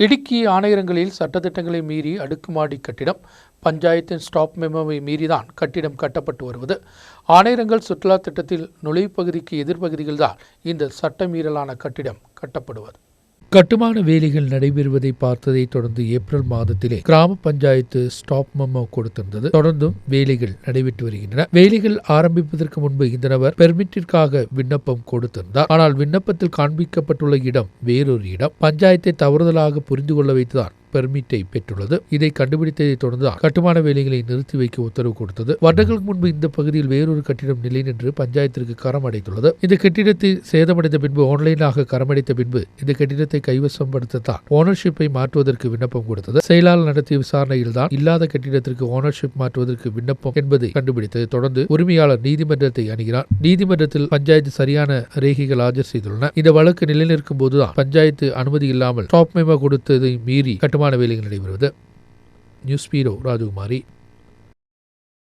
இடுக்கி ஆணையரங்களில் சட்டத்திட்டங்களை மீறி அடுக்குமாடி கட்டிடம் பஞ்சாயத்தின் ஸ்டாப் மெமோவை மீறிதான் கட்டிடம் கட்டப்பட்டு வருவது. ஆணையரங்கள் சுற்றுலா திட்டத்தில் நுழைவுப்பகுதிக்கு எதிர்ப்பகுதியில்தான் இந்த சட்டமீறலான கட்டிடம் கட்டப்படுவது. கட்டுமான வேலைகள் நடைபெறுவதை பார்த்ததை தொடர்ந்து ஏப்ரல் மாதத்திலே கிராம பஞ்சாயத்து ஸ்டாப் மெமோ கொடுத்திருந்தது. தொடர்ந்தும் வேலைகள் நடைபெற்று வருகின்றன. வேலைகள் ஆரம்பிப்பதற்கு முன்பு இந்த நபர் பெர்மிட்டிற்காக விண்ணப்பம் கொடுத்திருந்தார். ஆனால் விண்ணப்பத்தில் காண்பிக்கப்பட்டுள்ள இடம் வேறொரு இடம். பஞ்சாயத்தை தவறுதலாக புரிந்து கொள்ள வைத்துதான் பெர்மிட்டை பெற்றுள்ளது. இதை கண்டுபிடித்ததை தொடர்ந்து கட்டுமான வேலைகளை நிறுத்தி வைக்க உத்தரவு கொடுத்தது. வருடங்களுக்கு முன்பு இந்த பகுதியில் வேறொரு கட்டிடம் நிலை நின்று பஞ்சாயத்திற்கு கரம் அடைத்துள்ளது இந்த கட்டிடத்தை சேதமடைந்த பின்பு ஆன்லைனாக கரமடைத்த பின்பு இந்த கட்டிடத்தை கைவசப்படுத்தத்தான் ஓனர்ஷிப்பை மாற்றுவதற்கு விண்ணப்பம் கொடுத்தது. செயலாளர் நடத்திய விசாரணையில் தான் இல்லாத கட்டிடத்திற்கு ஓனர்ஷிப் மாற்றுவதற்கு விண்ணப்பம் என்பதை கண்டுபிடித்தது. தொடர்ந்து உரிமையாளர் நீதிமன்றத்தை அணுகிறார் நீதிமன்றத்தில் பஞ்சாயத்து சரியான ரேகைகள் ஆஜர் செய்துள்ளன. இந்த வழக்கு நிலைநிற்கும் போதுதான் பஞ்சாயத்து அனுமதி இல்லாமல் டாப் மேமா கொடுத்ததை மீறி கட்டுமான வேலைகள் நடைபெறுவது. News bureau Rajakumari.